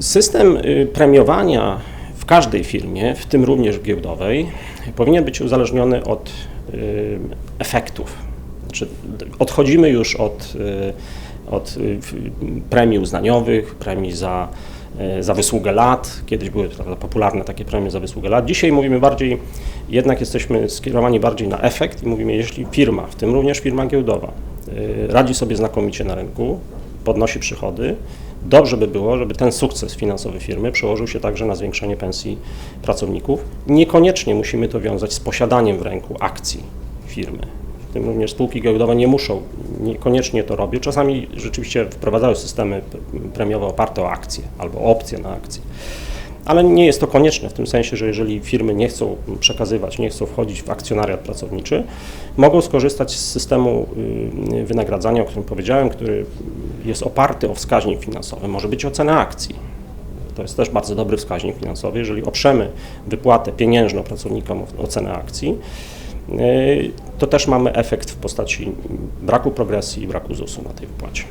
System y, premiowania w każdej firmie, w tym również giełdowej, powinien być uzależniony od y, efektów. Znaczy, odchodzimy już od, y, od w- premii uznaniowych, premii za, za wysługę lat. Kiedyś były popularne takie premie za wysługę lat. Dzisiaj mówimy bardziej, jednak jesteśmy skierowani bardziej na efekt i mówimy, jeśli firma, w tym również firma giełdowa, radzi sobie znakomicie na rynku, podnosi przychody, dobrze by było, żeby ten sukces finansowy firmy przełożył się także na zwiększenie pensji pracowników. Niekoniecznie musimy to wiązać z posiadaniem w ręku akcji firmy. W tym również spółki giełdowe nie muszą, niekoniecznie to robią. Czasami rzeczywiście wprowadzają systemy premiowe oparte o akcje albo opcje na akcje. Ale nie jest to konieczne w tym sensie, że jeżeli firmy nie chcą przekazywać, nie chcą wchodzić w akcjonariat pracowniczy, mogą skorzystać z systemu y, wynagradzania, o którym powiedziałem, który jest oparty o wskaźnik finansowy. Może być ocena akcji. To jest też bardzo dobry wskaźnik finansowy. Jeżeli oprzemy wypłatę pieniężną pracownikom o ocenę akcji, y, to też mamy efekt w postaci braku progresji i braku ZUS-u na tej wypłacie.